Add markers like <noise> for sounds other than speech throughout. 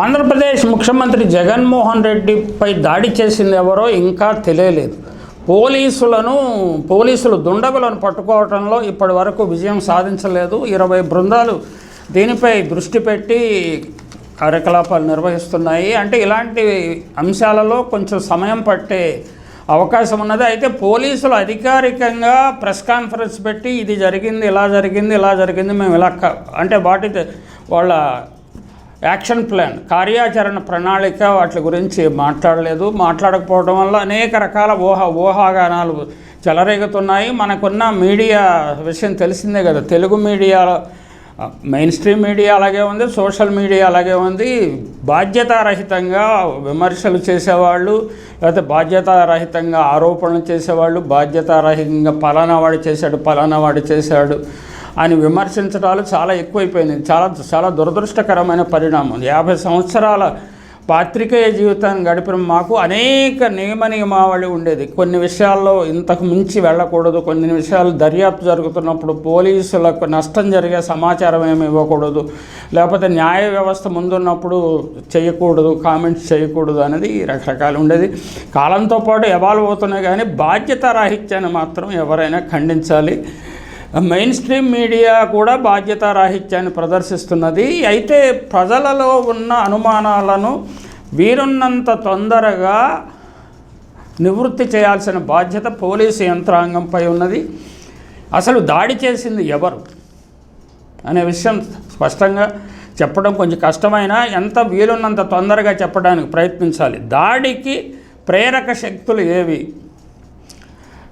ఆంధ్రప్రదేశ్ ముఖ్యమంత్రి జగన్మోహన్ రెడ్డిపై దాడి చేసింది ఎవరో ఇంకా తెలియలేదు. పోలీసులను పోలీసులు దుండగులను పట్టుకోవడంలో ఇప్పటి వరకు విజయం సాధించలేదు. ఇరవై బృందాలు దీనిపై దృష్టి పెట్టి కార్యకలాపాలు నిర్వహిస్తున్నాయి. అంటే ఇలాంటి అంశాలలో కొంచెం సమయం పట్టే అవకాశం ఉన్నది. అయితే పోలీసులు అధికారికంగా ప్రెస్ కాన్ఫరెన్స్ పెట్టి ఇది జరిగింది ఇలా జరిగింది ఇలా జరిగింది మేము ఇలా అంటే వాటి వాళ్ళ యాక్షన్ ప్లాన్ కార్యాచరణ ప్రణాళిక వాటి గురించి మాట్లాడలేదు. మాట్లాడకపోవడం వల్ల అనేక రకాల ఊహ ఊహాగానాలు చెలరేగుతున్నాయి. మనకున్న మీడియా విషయం తెలిసిందే కదా. Telugu media main stream media అలాగే ఉంది సోషల్ మీడియా అలాగే ఉంది. బాధ్యతారహితంగా విమర్శలు చేసేవాళ్ళు లేకపోతే బాధ్యతారహితంగా ఆరోపణలు చేసేవాళ్ళు బాధ్యతారహితంగా పలానా వాడు చేశాడు పలానా వాడు చేశాడు. అని విమర్శించడాలు చాలా ఎక్కువైపోయింది. చాలా చాలా దురదృష్టకరమైన పరిణామం. యాభై సంవత్సరాల పాత్రికేయ జీవితాన్ని గడిపిన మాకు అనేక నియమ నియమావళి ఉండేది. కొన్ని విషయాల్లో ఇంతకు మించి వెళ్ళకూడదు కొన్ని విషయాలు దర్యాప్తు జరుగుతున్నప్పుడు పోలీసులకు నష్టం జరిగే సమాచారం ఏమి ఇవ్వకూడదు లేకపోతే న్యాయ వ్యవస్థ ముందున్నప్పుడు చేయకూడదు కామెంట్స్ చేయకూడదు అనేది రకరకాలు ఉండేది. కాలంతో పాటు ఎవాల్వ్ అవుతున్నాయి కానీ బాధ్యత రాహిత్యాన్ని మాత్రం ఎవరైనా ఖండించాలి. మెయిన్ స్ట్రీమ్ మీడియా కూడా బాధ్యత రాహిత్యాన్ని ప్రదర్శిస్తున్నది. అయితే ప్రజలలో ఉన్న అనుమానాలను వీరున్నంత తొందరగా నివృత్తి చేయాల్సిన బాధ్యత పోలీసు యంత్రాంగంపై ఉన్నది. అసలు దాడి చేసింది ఎవరు? అనే విషయం స్పష్టంగా చెప్పడం కొంచెం కష్టమైనా ఎంత వీలున్నంత తొందరగా చెప్పడానికి ప్రయత్నించాలి. దాడికి ప్రేరక శక్తులు ఏవి?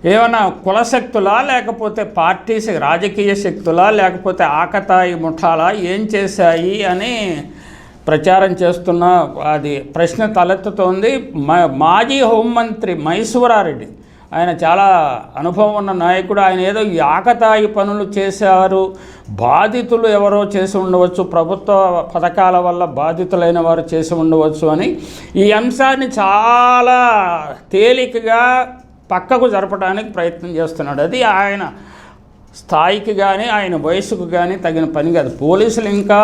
ఏమైనా కులశక్తులా లేకపోతే పార్టీ రాజకీయ శక్తులా లేకపోతే ఆకతాయి ముఠాలా? ఏం చేశాయి అని ప్రచారం చేస్తున్న అది ప్రశ్న తలెత్తుతోంది. మా- మాజీ హోంమంత్రి మైసూరారెడ్డి. ఆయన చాలా అనుభవం ఉన్న నాయకుడు. ఆయన ఏదో ఈ ఆకతాయి పనులు చేశారు. బాధితులు ఎవరో చేసి ఉండవచ్చు. ప్రభుత్వ పథకాల వల్ల బాధితులైన వారు చేసి ఉండవచ్చు అని ఈ అంశాన్ని చాలా తేలికగా పక్కకు జరపడానికి ప్రయత్నం చేస్తున్నాడు. అది ఆయన స్థాయికి కానీ ఆయన వయసుకు కానీ తగిన పని కాదు. పోలీసులు ఇంకా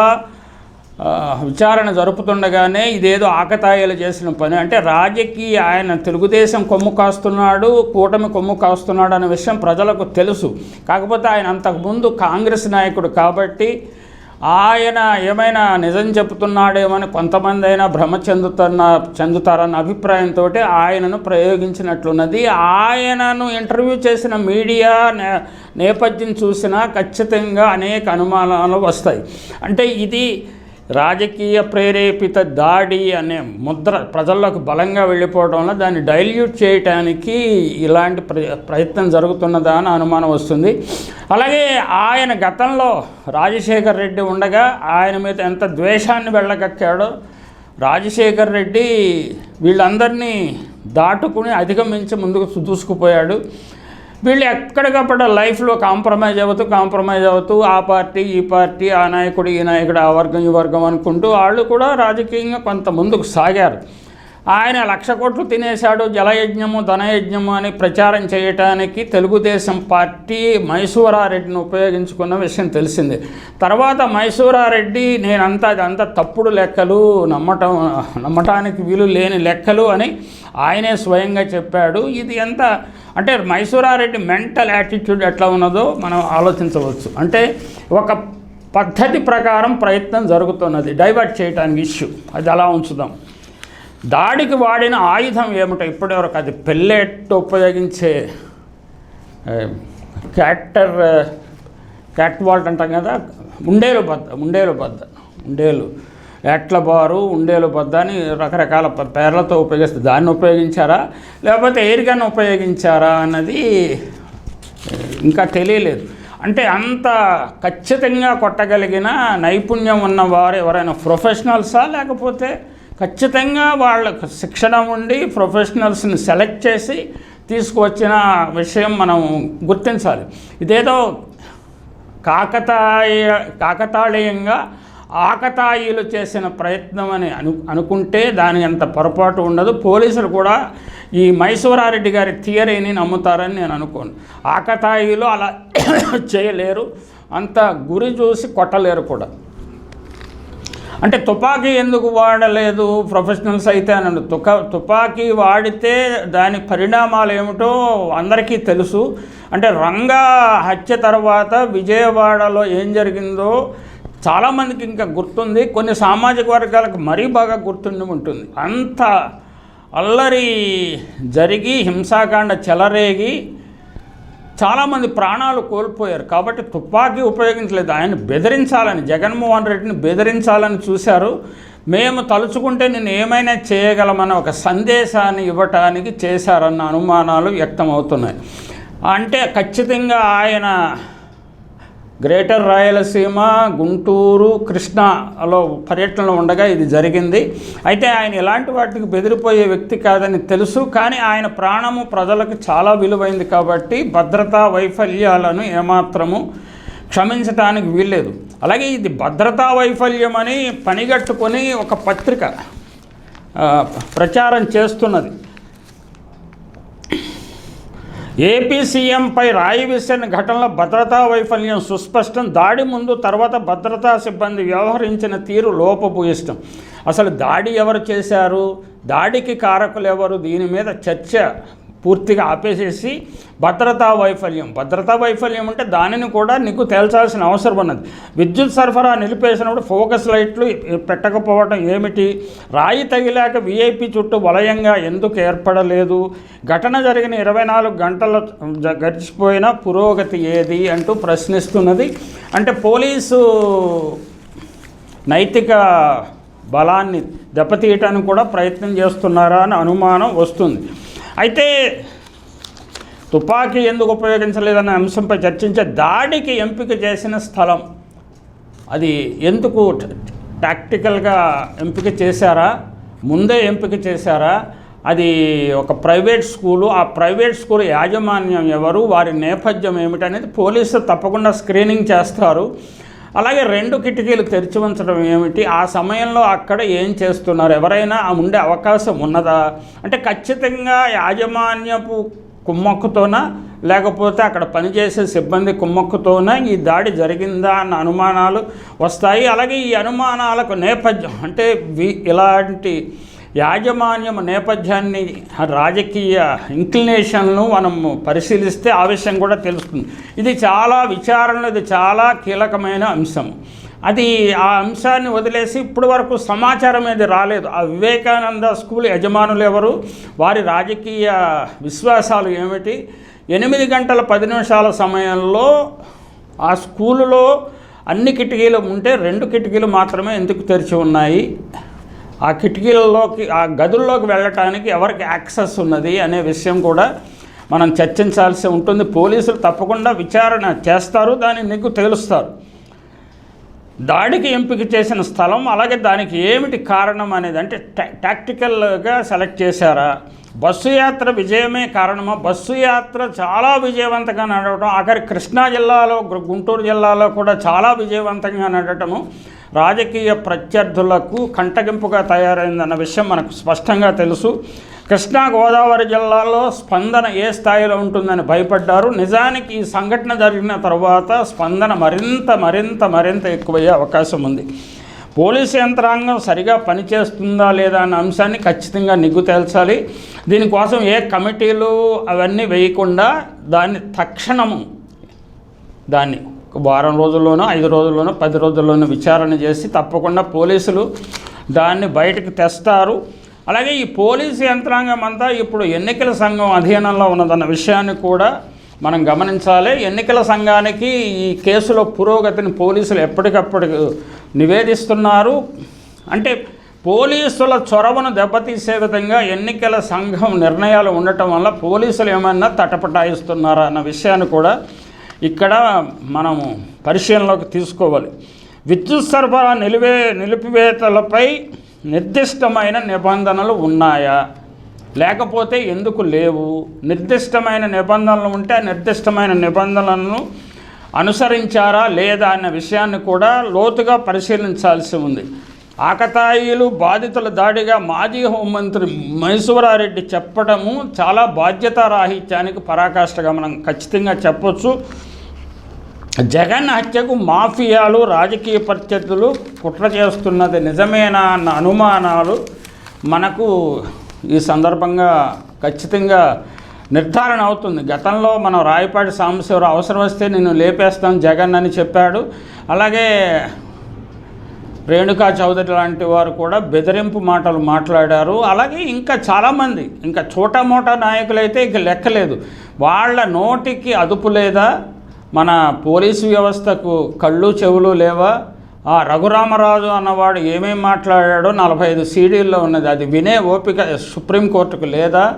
విచారణ జరుపుతుండగానే ఇదేదో ఆకతాయిలు చేసిన పని. అంటే రాజకీయ ఆయన తెలుగుదేశం కొమ్ము కాస్తున్నాడు కూటమి కొమ్ము కాస్తున్నాడు అనే విషయం ప్రజలకు తెలుసు. కాకపోతే ఆయన అంతకుముందు కాంగ్రెస్ నాయకుడు కాబట్టి ఆయన ఏమైనా నిజం చెప్తున్నాడేమని కొంతమంది అయినా భ్రమ చెందుతున్న చెందుతారన్న అభిప్రాయంతో ఆయనను ప్రయోగించినట్లున్నది. ఆయనను ఇంటర్వ్యూ చేసిన మీడియా నే నేపథ్యం చూసినా ఖచ్చితంగా అనేక అనుమానాలు వస్తాయి. అంటే ఇది రాజకీయ ప్రేరేపిత దాడి అనే ముద్ర ప్రజల్లోకి బలంగా వెళ్ళిపోవడం వల్ల దాన్ని డైల్యూట్ చేయటానికి ఇలాంటి ప్ర ప్రయత్నం జరుగుతున్నదా అని అనుమానం వస్తుంది. అలాగే ఆయన గతంలో రాజశేఖర్ రెడ్డి ఉండగా ఆయన మీద ఎంత ద్వేషాన్ని వెళ్ళగక్కాడో రాజశేఖర్ రెడ్డి వీళ్ళందరినీ దాటుకుని అధిగమించి ముందుకు దూసుకుపోయాడు. వీళ్ళు ఎక్కడికప్పుడు లైఫ్లో కాంప్రమైజ్ అవుతూ కాంప్రమైజ్ అవుతూ ఆ పార్టీ ఈ పార్టీ ఆ నాయకుడు ఈ నాయకుడు ఆ వర్గం ఈ వర్గం అనుకుంటూ వాళ్ళు కూడా రాజకీయంగా కొంత ముందుకు సాగారు. ఆయన లక్ష కోట్లు తినేశాడు జలయజ్ఞము ధనయజ్ఞము అని ప్రచారం చేయటానికి తెలుగుదేశం పార్టీ మైసూరారెడ్డిని ఉపయోగించుకున్న విషయం తెలిసింది. తర్వాత మైసూరారెడ్డి నేనంతా అదంతా తప్పుడు లెక్కలు నమ్మటం నమ్మటానికి వీలు లేని లెక్కలు అని ఆయనే స్వయంగా చెప్పాడు. ఇది ఎంత అంటే మైసూరారెడ్డి మెంటల్ యాటిట్యూడ్ ఎట్లా ఉన్నదో మనం ఆలోచించవచ్చు. అంటే ఒక పద్ధతి ప్రకారం ప్రయత్నం జరుగుతున్నది డైవర్ట్ చేయడానికి ఇష్యూ. అది అలా ఉంచుదాం. దాడికి వాడిన ఆయుధం ఏమిటో ఇప్పటివరకు అది పెల్లెట్ ఉపయోగించే క్యాక్టర్ క్యాట్ వాల్ట్ అంటాం కదా ఉండేలు బద్ద ఉండేలు బద్ద ఉండేలు ఎట్ల బారు ఉండేలు బద్ద అని రకరకాల పేర్లతో ఉపయోగిస్తారు. దాన్ని ఉపయోగించారా? లేకపోతే ఎయిర్ గన్ ఉపయోగించారా అన్నది ఇంకా తెలియలేదు. అంటే అంత ఖచ్చితంగా కొట్టగలిగిన నైపుణ్యం ఉన్నవారు ఎవరైనా ప్రొఫెషనల్సా లేకపోతే ఖచ్చితంగా వాళ్ళకు శిక్షణ ఉండి ప్రొఫెషనల్స్ని సెలెక్ట్ చేసి తీసుకువచ్చిన విషయం మనం గుర్తించాలి. ఇదేదో కాకతాయ కాకతాళీయంగా ఆకతాయిలు చేసిన ప్రయత్నం అని అను అనుకుంటే దాని అంత పొరపాటు ఉండదు. పోలీసులు కూడా ఈ మైసూరారెడ్డి గారి థియరీని నమ్ముతారని నేను అనుకోను. ఆకతాయిలు అలా <coughs> చేయలేరు. అంత గురి చూసి కొట్టలేరు కూడా. అంటే తుపాకీ ఎందుకు వాడలేదు? ప్రొఫెషనల్స్ అయితే అని తుక తుపాకీ వాడితే దాని పరిణామాలు ఏమిటో అందరికీ తెలుసు. అంటే రంగా హత్య తర్వాత విజయవాడలో ఏం జరిగిందో చాలామందికి ఇంకా గుర్తుంది. కొన్ని సామాజిక వర్గాలకు మరీ బాగా గుర్తుండి ఉంటుంది. అంత అల్లరి జరిగి హింసాకాండ చెలరేగి చాలామంది ప్రాణాలు కోల్పోయారు కాబట్టి తుపాకీ ఉపయోగించలేదు. ఆయన బెదిరించాలని జగన్మోహన్ రెడ్డిని బెదిరించాలని చూశారు. మేము తలుచుకుంటే నేను ఏమైనా చేయగలమన్న ఒక సందేశాన్ని ఇవ్వటానికి చేశారన్న అనుమానాలు వ్యక్తమవుతున్నాయి. అంటే ఖచ్చితంగా ఆయన గ్రేటర్ రాయలసీమ గుంటూరు కృష్ణాలో పర్యటనలో ఉండగా ఇది జరిగింది. అయితే ఆయన ఎలాంటి వాటికి బెదిరిపోయే వ్యక్తి కాదని తెలుసు కానీ ఆయన ప్రాణము ప్రజలకు చాలా విలువైంది కాబట్టి భద్రతా వైఫల్యాలను ఏమాత్రము క్షమించటానికి వీల్లేదు. అలాగే ఇది భద్రతా వైఫల్యం అని పనిగట్టుకొని ఒక పత్రిక ప్రచారం చేస్తున్నది. ఏపీ సీఎంపై రాయి విసిన ఘటనలో భద్రతా వైఫల్యం సుస్పష్టం. దాడి ముందు తర్వాత భద్రతా సిబ్బంది వ్యవహరించిన తీరు లోపభూయిష్టం అసలు దాడి ఎవరు చేశారు? దాడికి కారకులు ఎవరు? దీని మీద చర్చ. పూర్తిగా ఆపేసేసి భద్రతా వైఫల్యం. భద్రతా వైఫల్యం అంటే దానిని కూడా నీకు తేల్చాల్సిన అవసరం ఉన్నది. విద్యుత్ సరఫరా నిలిపేసినప్పుడు ఫోకస్ లైట్లు పెట్టకపోవడం ఏమిటి? రాయి తగిలాక విఐపి చుట్టూ వలయంగా ఎందుకు ఏర్పడలేదు? ఘటన జరిగిన ఇరవై నాలుగు గంటల గడిచిపోయిన పురోగతి ఏది అంటూ ప్రశ్నిస్తున్నది. అంటే పోలీసు నైతిక బలాన్ని దెబ్బతీయటానికి కూడా ప్రయత్నం చేస్తున్నారా అని అనుమానం వస్తుంది. అయితే తుపాకీ ఎందుకు ఉపయోగించలేదన్న అంశంపై చర్చించే దాడికి ఎంపిక చేసిన స్థలం. అది ఎందుకు టాక్టికల్గా ఎంపిక చేశారా? ముందే ఎంపిక చేశారా? అది ఒక ప్రైవేట్ స్కూలు. ఆ ప్రైవేట్ స్కూల్ యాజమాన్యం ఎవరు? వారి నేపథ్యం ఏమిటనేది పోలీసులు తప్పకుండా స్క్రీనింగ్ చేస్తారు. అలాగే రెండు కిటికీలు తెరిచి ఉంచడం ఏమిటి? ఆ సమయంలో అక్కడ ఏం చేస్తున్నారు? ఎవరైనా ఆ ఉండే అవకాశం ఉన్నదా? అంటే ఖచ్చితంగా యాజమాన్యపు కుమ్మక్కుతోనా? లేకపోతే అక్కడ పనిచేసే సిబ్బంది కుమ్మక్కుతోనే? ఈ దాడి జరిగిందా అన్న అనుమానాలు వస్తాయి. అలాగే ఈ అనుమానాలకు నేపథ్యం అంటే వి- ఇలాంటి యాజమాన్యం నేపథ్యాన్ని రాజకీయ ఇంక్లినేషన్ను మనం పరిశీలిస్తే ఆ విషయం కూడా తెలుస్తుంది. ఇది చాలా విచారణలో ఇది చాలా కీలకమైన అంశం. అది ఆ అంశాన్ని వదిలేసి ఇప్పటి వరకు సమాచారం ఏది రాలేదు. ఆ వివేకానంద స్కూల్ యజమానులు ఎవరు వారి రాజకీయ విశ్వాసాలు ఏమిటి? ఎనిమిది గంటల పది నిమిషాల సమయంలో ఆ స్కూలులో అన్ని కిటికీలు ఉంటే రెండు కిటికీలు మాత్రమే ఎందుకు తెరిచి ఉన్నాయి? ఆ కిటికీలలోకి ఆ గదుల్లోకి వెళ్ళటానికి ఎవరికి యాక్సెస్ ఉన్నది అనే విషయం కూడా మనం చర్చించాల్సి ఉంటుంది. పోలీసులు తప్పకుండా విచారణ చేస్తారు దాన్ని నీకు తెలుస్తారు. దాడికి ఎంపిక చేసిన స్థలం అలాగే దానికి ఏమిటి కారణం అనేది అంటే టాక్టికల్గా సెలెక్ట్ చేశారా? బస్సు యాత్ర విజయమే కారణమా? బస్సు యాత్ర చాలా విజయవంతంగా నడవటం ఆఖరి కృష్ణా జిల్లాలో గు- గుంటూరు జిల్లాలో కూడా చాలా విజయవంతంగా నడటము రాజకీయ ప్రత్యర్థులకు కంటగింపుగా తయారైందన్న విషయం మనకు స్పష్టంగా తెలుసు. కృష్ణా గోదావరి జిల్లాలో స్పందన ఏ స్థాయిలో ఉంటుందని భయపడ్డారు. నిజానికి ఈ సంఘటన జరిగిన తర్వాత స్పందన మరింత మరింత మరింత ఎక్కువయ్యే అవకాశం ఉంది. పోలీసు యంత్రాంగం సరిగా పనిచేస్తుందా లేదా అన్న అంశాన్ని ఖచ్చితంగా నిగ్గు తేల్చాలి. దీనికోసం ఏ కమిటీలు అవన్నీ వేయకుండా దాన్ని తక్షణము దాన్ని వారం రోజుల్లోనో ఐదు రోజుల్లోనో పది రోజుల్లోనో విచారణ చేసి తప్పకుండా పోలీసులు దాన్ని బయటకు తెస్తారు. అలాగే ఈ పోలీసు యంత్రాంగం అంతా ఇప్పుడు ఎన్నికల సంఘం అధీనంలో ఉన్నదన్న విషయాన్ని కూడా మనం గమనించాలి. ఎన్నికల సంఘానికి ఈ కేసులో పురోగతిని పోలీసులు ఎప్పటికప్పుడు నివేదిస్తున్నారు. అంటే పోలీసుల చొరవను దెబ్బతీసే విధంగా ఎన్నికల సంఘం నిర్ణయాలు ఉండటం వల్ల పోలీసులు ఏమన్నా తటపటాయిస్తున్నారా అన్న విషయాన్ని కూడా ఇక్కడ మనము పరిశీలనలోకి తీసుకోవాలి. విద్యుత్ సరఫరా నిలివే నిలిపివేతలపై నిర్దిష్టమైన నిబంధనలు ఉన్నాయా? లేకపోతే ఎందుకు లేవు? నిర్దిష్టమైన నిబంధనలు ఉంటే ఆ నిర్దిష్టమైన నిబంధనలను అనుసరించారా లేదా అనే విషయాన్ని కూడా లోతుగా పరిశీలించాల్సి ఉంది. ఆకతాయిలు బాధితుల దాడిగా మాజీ హోంమంత్రి మైసూరారెడ్డి చెప్పడము చాలా బాధ్యతారాహిత్యానికి పరాకాష్ఠగా మనం ఖచ్చితంగా చెప్పొచ్చు. జగన్ హత్యకు మాఫియాలు రాజకీయ ప్రత్యర్థులు కుట్ర చేస్తున్నది నిజమేనా అన్న అనుమానాలు మనకు ఈ సందర్భంగా ఖచ్చితంగా నిర్ధారణ అవుతుంది. గతంలో మనం రాయపాటి సాంబశివరావు అవసరం వస్తే నేను లేపేస్తాను జగన్ అని చెప్పాడు. అలాగే రేణుకా చౌదరి లాంటి వారు కూడా బెదిరింపు మాటలు మాట్లాడారు. అలాగే ఇంకా చాలామంది ఇంకా చోటా మోటా నాయకులైతే ఇక లెక్కలేదు. వాళ్ళ నోటికి అదుపు లేదా? మన పోలీసు వ్యవస్థకు కళ్ళు చెవులు లేవా? ఆ రఘురామరాజు అన్నవాడు ఏమేమి మాట్లాడాడో నలభై ఐదు సీడీల్లో ఉన్నది. అది వినే ఓపిక సుప్రీంకోర్టుకు లేదా?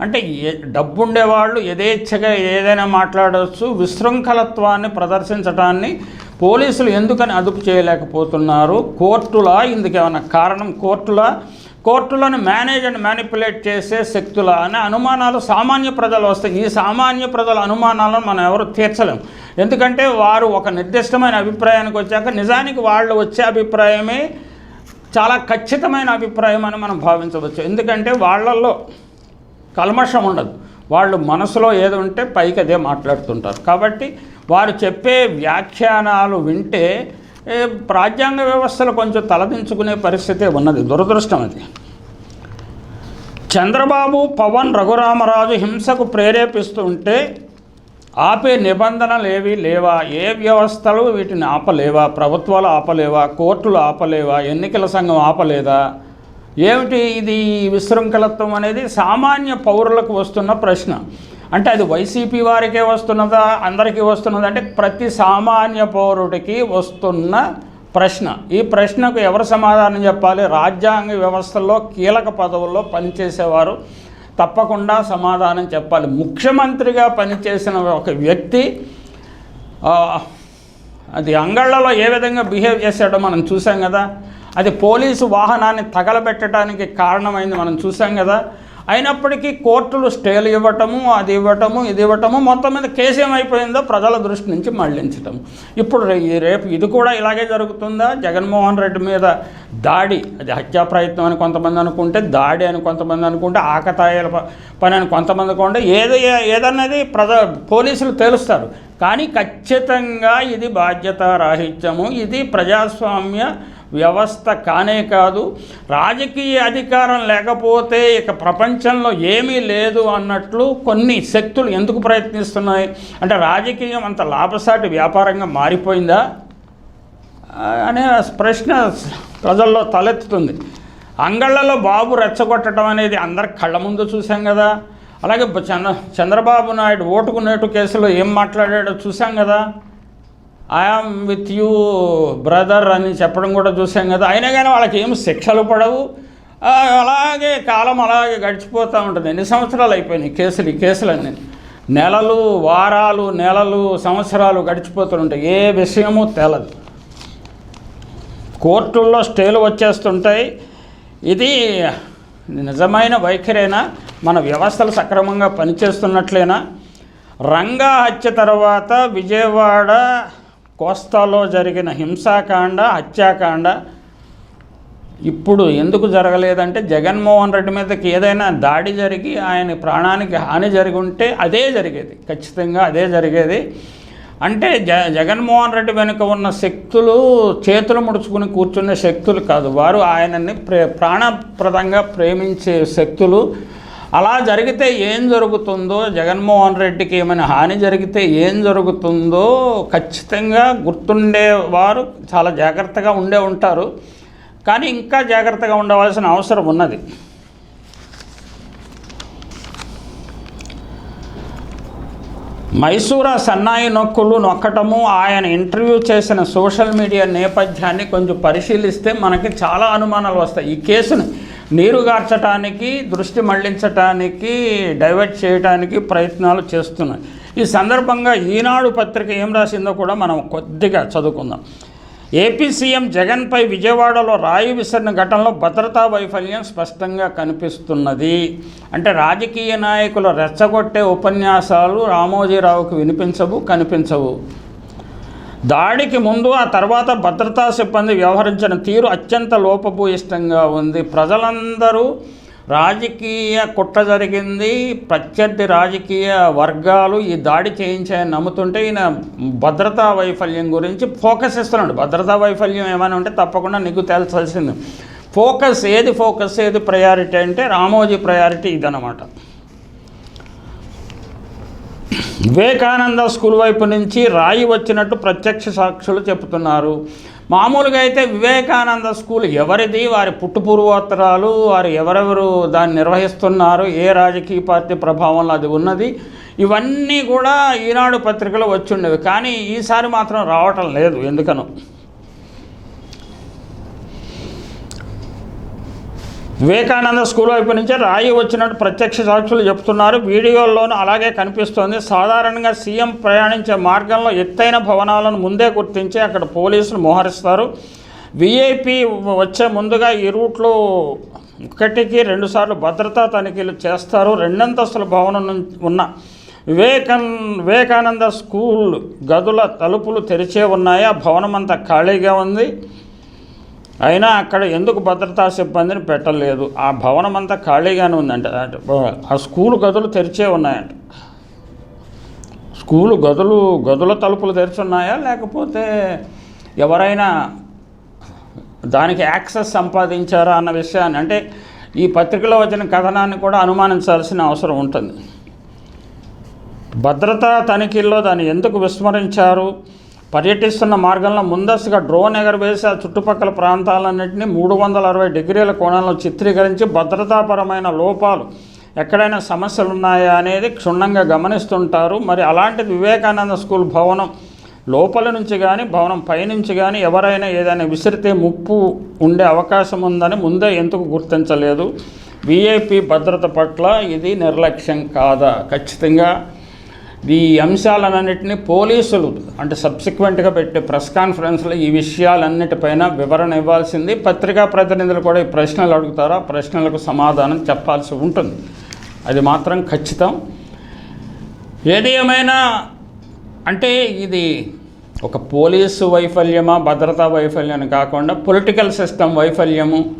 అంటే ఏ డబ్బుండేవాళ్ళు యథేచ్ఛగా ఏదైనా మాట్లాడవచ్చు విశృంఖలత్వాన్ని ప్రదర్శించడాన్ని పోలీసులు ఎందుకని అదుపు చేయలేకపోతున్నారు? కోర్టులా? ఇందుకేమైనా కారణం కోర్టులా? కోర్టులను మేనేజ్ అండ్ మ్యానిపులేట్ చేసే శక్తుల అనే అనుమానాలు సామాన్య ప్రజలు వస్తాయి. ఈ సామాన్య ప్రజల అనుమానాలను మనం ఎవరు తీర్చలేం. ఎందుకంటే వారు ఒక నిర్దిష్టమైన అభిప్రాయానికి వచ్చాక నిజానికి వాళ్ళు వచ్చే అభిప్రాయమే చాలా ఖచ్చితమైన అభిప్రాయం అని మనం భావించవచ్చు. ఎందుకంటే వాళ్ళల్లో కల్మషం ఉండదు. వాళ్ళు మనసులో ఏది ఉంటే పైకి అదే మాట్లాడుతుంటారు. కాబట్టి వారు చెప్పే వ్యాఖ్యానాలు వింటే రాజ్యాంగ వ్యవస్థలు కొంచెం తలదించుకునే పరిస్థితి ఉన్నది. దురదృష్టం అది. చంద్రబాబు పవన్ రఘురామరాజు హింసకు ప్రేరేపిస్తుంటే ఆపే నిబంధనలు ఏవి లేవా? ఏ వ్యవస్థలు వీటిని ఆపలేవా? ప్రభుత్వాలు ఆపలేవా? కోర్టులు ఆపలేవా? ఎన్నికల సంఘం ఆపలేదా? ఏమిటి ఇది విశృంఖలత్వం అనేది? సామాన్య పౌరులకు వస్తున్న ప్రశ్న. అంటే అది వైసీపీ వారికే వస్తున్నదా? అందరికీ వస్తున్నదా? అంటే ప్రతి సామాన్య పౌరుడికి వస్తున్న ప్రశ్న. ఈ ప్రశ్నకు ఎవరు సమాధానం చెప్పాలి? రాజ్యాంగ వ్యవస్థలో కీలక పదవుల్లో పనిచేసేవారు తప్పకుండా సమాధానం చెప్పాలి. ముఖ్యమంత్రిగా పనిచేసిన ఒక వ్యక్తి అది అంగళ్ళలో ఏ విధంగా బిహేవ్ చేశాడో మనం చూసాం కదా. అది పోలీసు వాహనాన్ని తగలబెట్టడానికి కారణమైంది మనం చూసాం కదా. అయినప్పటికీ కోర్టులు స్టేలు ఇవ్వటము అది ఇవ్వటము ఇది ఇవ్వటము మొత్తం మీద కేసు ఏమైపోయిందో ప్రజల దృష్టి నుంచి మళ్ళించటం. ఇప్పుడు రేపు ఇది కూడా ఇలాగే జరుగుతుందా? జగన్మోహన్ రెడ్డి మీద దాడి అది హత్యా ప్రయత్నం అని కొంతమంది అనుకుంటే దాడి అని కొంతమంది అనుకుంటే ఆకతాయిల పని అని కొంతమంది అనుకుంటే ఏది ఏదన్నది ప్రజ పోలీసులు తేలుస్తారు. కానీ ఖచ్చితంగా ఇది బాధ్యత రాహిత్యము ఇది ప్రజాస్వామ్య వ్యవస్థ కానే కాదు రాజకీయ అధికారం లేకపోతే ఇక ప్రపంచంలో ఏమీ లేదు అన్నట్లు కొన్ని శక్తులు ఎందుకు ప్రయత్నిస్తున్నాయి? అంటే రాజకీయం అంత లాభసాటి వ్యాపారంగా మారిపోయిందా? అనే ప్రశ్న ప్రజల్లో తలెత్తుతుంది. అంగళ్ళలో బాబు రెచ్చగొట్టడం అనేది అందరి కళ్ళ ముందు చూసాం కదా. అలాగే చంద్ర చంద్రబాబు నాయుడు ఓటుకు నేటు కేసులో ఏం మాట్లాడాడో చూసాం కదా. ఐఆమ్ విత్ యూ బ్రదర్ అని చెప్పడం కూడా చూసాం కదా. అయినా కానీ వాళ్ళకి ఏం శిక్షలు పడవు. అలాగే కాలం అలాగే గడిచిపోతూ ఉంటుంది. ఎన్ని సంవత్సరాలు అయిపోయినాయి కేసులు ఈ కేసులన్నీ? నెలలు వారాలు నెలలు సంవత్సరాలు గడిచిపోతుంటాయి. ఏ విషయమూ తేలదు. కోర్టుల్లో స్టేలు వచ్చేస్తుంటాయి. ఇది నిజమైన వైఖరేనా? మన వ్యవస్థలు సక్రమంగా పనిచేస్తున్నట్లేనా? రంగా హత్య తర్వాత విజయవాడ కోస్తాలో జరిగిన హింసాకాండ హత్యాకాండ ఇప్పుడు ఎందుకు జరగలేదంటే జగన్మోహన్ రెడ్డి మీదకి ఏదైనా దాడి జరిగి ఆయన ప్రాణానికి హాని జరిగి ఉంటే అదే జరిగేది. ఖచ్చితంగా అదే జరిగేది. అంటే జ జగన్మోహన్ రెడ్డి వెనుక ఉన్న శక్తులు చేతులు ముడుచుకుని కూర్చునే శక్తులు కాదు. వారు ఆయనని ప్రే ప్రాణప్రదంగా ప్రేమించే శక్తులు అలా జరిగితే ఏం జరుగుతుందో జగన్మోహన్ రెడ్డికి ఏమైనా హాని జరిగితే ఏం జరుగుతుందో ఖచ్చితంగా గుర్తుండేవారు చాలా జాగ్రత్తగా ఉండే ఉంటారు. కానీ ఇంకా జాగ్రత్తగా ఉండవలసిన అవసరం ఉన్నది. మైసూరా సన్నాయి నొక్కులు నొక్కటము ఆయన ఇంటర్వ్యూ చేసిన సోషల్ మీడియా నేపథ్యాన్ని కొంచెం పరిశీలిస్తే మనకి చాలా అనుమానాలు వస్తాయి. ఈ కేసును నీరుగార్చడానికి దృష్టి మళ్ళించటానికి డైవర్ట్ చేయడానికి ప్రయత్నాలు చేస్తున్నాయి. ఈ సందర్భంగా ఈనాడు పత్రిక ఏం రాసిందో కూడా మనం కొద్దిగా చదువుకుందాం. ఏపీ సీఎం జగన్పై విజయవాడలో రాయి విసరణ ఘటనలో భద్రతా వైఫల్యం స్పష్టంగా కనిపిస్తున్నది. అంటే రాజకీయ నాయకులు రెచ్చగొట్టే ఉపన్యాసాలు రామోజీరావుకు వినిపించవు కనిపించవు. దాడికి ముందు ఆ తర్వాత భద్రతా సిబ్బంది వ్యవహరించిన తీరు అత్యంత లోపభూయిష్టంగా ఉంది. ప్రజలందరూ రాజకీయ కుట్ర జరిగింది. ప్రత్యర్థి రాజకీయ వర్గాలు ఈ దాడి చేయించాయని నమ్ముతుంటే ఈయన భద్రతా వైఫల్యం గురించి ఫోకస్ ఇస్తున్నాడు భద్రతా వైఫల్యం ఏమైనా ఉంటే తప్పకుండా నీకు తేల్చాల్సింది. ఫోకస్ ఏది ఫోకస్ ఏది ప్రయారిటీ అంటే రామోజీ ప్రయారిటీ ఇదనమాట వివేకానంద స్కూల్ వైపు నుంచి రాయి వచ్చినట్టు ప్రత్యక్ష సాక్షులు చెబుతున్నారు. మామూలుగా అయితే వివేకానంద స్కూల్ ఎవరిది? వారి పుట్టుపూర్వోత్తరాలు వారు ఎవరెవరు దాన్ని నిర్వహిస్తున్నారు? ఏ రాజకీయ పార్టీ ప్రభావంలో అది ఉన్నది? ఇవన్నీ కూడా ఈనాడు పత్రికలో వచ్చి ఉండేవి. కానీ ఈసారి మాత్రం రావటం లేదు ఎందుకనో. వివేకానంద స్కూల్ వైపు నుంచి రాయి వచ్చినట్టు ప్రత్యక్ష సాక్షులు చెప్తున్నారు. వీడియోల్లోనూ అలాగే కనిపిస్తోంది. సాధారణంగా సీఎం ప్రయాణించే మార్గంలో ఎత్తైన భవనాలను ముందే గుర్తించి అక్కడ పోలీసులు మోహరిస్తారు. విఐపి వచ్చే ముందుగా ఈ రూట్లో ఒకటికి రెండుసార్లు భద్రతా తనిఖీలు చేస్తారు. రెండంతస్తుల భవనం ఉన్న వివేకన్ వివేకానంద స్కూల్ గదుల తలుపులు తెరిచే ఉన్నాయి. ఆ భవనం అంతా ఖాళీగా ఉంది. అయినా అక్కడ ఎందుకు భద్రతా సిబ్బందిని పెట్టలేదు? ఆ భవనం అంతా ఖాళీగానే ఉందంట. ఆ స్కూల్ గదులు తెరిచే ఉన్నాయంట. స్కూలు గదులు గదుల తలుపులు తెరిచి ఉన్నాయా లేకపోతే ఎవరైనా దానికి యాక్సెస్ సంపాదించారా అన్న విషయాన్ని? అంటే ఈ పత్రికలో వచ్చిన కథనాన్ని కూడా అనుమానించాల్సిన అవసరం ఉంటుంది. భద్రతా తనిఖీల్లో దాన్ని ఎందుకు విస్మరించారు? పర్యటిస్తున్న మార్గంలో ముందస్తుగా డ్రోన్ ఎగరవేసి ఆ చుట్టుపక్కల ప్రాంతాలన్నింటినీ మూడు వందల అరవై డిగ్రీల కోణంలో చిత్రీకరించి భద్రతాపరమైన లోపాలు ఎక్కడైనా సమస్యలు ఉన్నాయా అనేది క్షుణ్ణంగా గమనిస్తుంటారు. మరి అలాంటిది వివేకానంద స్కూల్ భవనం లోపల నుంచి కానీ భవనం పైనుంచి కానీ ఎవరైనా ఏదైనా విసిరితే ముప్పు ఉండే అవకాశం ఉందని ముందే ఎందుకు గుర్తించలేదు. విఐపి భద్రత పట్ల ఇది నిర్లక్ష్యం కాదా? ఖచ్చితంగా ఈ అంశాలన్నింటినీ పోలీసులు అంటే సబ్సిక్వెంట్గా పెట్టే ప్రెస్ కాన్ఫరెన్స్లో ఈ విషయాలన్నిటిపైన వివరణ ఇవ్వాల్సింది. పత్రికా ప్రతినిధులు కూడా ఈ ప్రశ్నలు అడుగుతారు. ఆ ప్రశ్నలకు సమాధానం చెప్పాల్సి ఉంటుంది. అది మాత్రం ఖచ్చితం. ఏది ఏమైనా అంటే ఇది ఒక పోలీసు వైఫల్యమా భద్రతా వైఫల్యం కాకుండా పొలిటికల్ సిస్టమ్ వైఫల్యము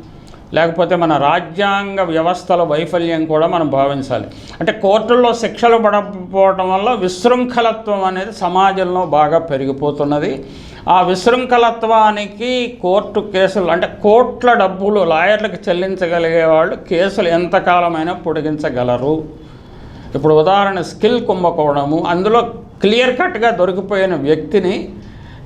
లేకపోతే మన రాజ్యాంగ వ్యవస్థల వైఫల్యం కూడా మనం భావించాలి. అంటే కోర్టుల్లో శిక్షలు పడకపోవటం వల్ల విశృంఖలత్వం అనేది సమాజంలో బాగా పెరిగిపోతున్నది. ఆ విశృంఖలత్వానికి కోర్టు కేసులు అంటే కోట్ల డబ్బులు లాయర్లకు చెల్లించగలిగే వాళ్ళు కేసులు ఎంతకాలమైనా పొడిగించగలరు. ఇప్పుడు ఉదాహరణ స్కిల్ కుంభకోణము. అందులో క్లియర్ కట్గా దొరికిపోయిన వ్యక్తిని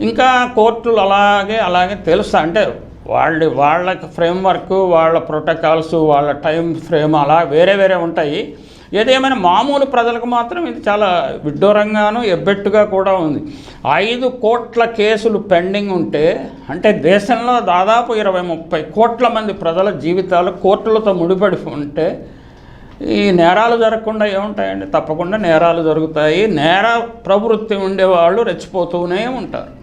ఇంకా కోర్టులు అలాగే అలాగే తెలుస్తా. అంటే వాళ్ళ వాళ్ళ ఫ్రేమ్వర్క్ వాళ్ళ ప్రోటోకాల్స్ వాళ్ళ టైం ఫ్రేమ్ అలా వేరే వేరే ఉంటాయి. ఏదేమైనా మామూలు ప్రజలకు మాత్రం ఇది చాలా విడ్డూరంగాను ఎబ్బెట్టుగా కూడా ఉంది. ఐదు కోట్ల కేసులు పెండింగ్ ఉంటే అంటే దేశంలో దాదాపు ఇరవై ముప్పై కోట్ల మంది ప్రజల జీవితాలు కోర్టులతో ముడిపడి ఉంటే ఈ నేరాలు జరగకుండా ఏముంటాయండి? తప్పకుండా నేరాలు జరుగుతాయి. నేర ప్రవృత్తి ఉండేవాళ్ళు రెచ్చిపోతూనే ఉంటారు.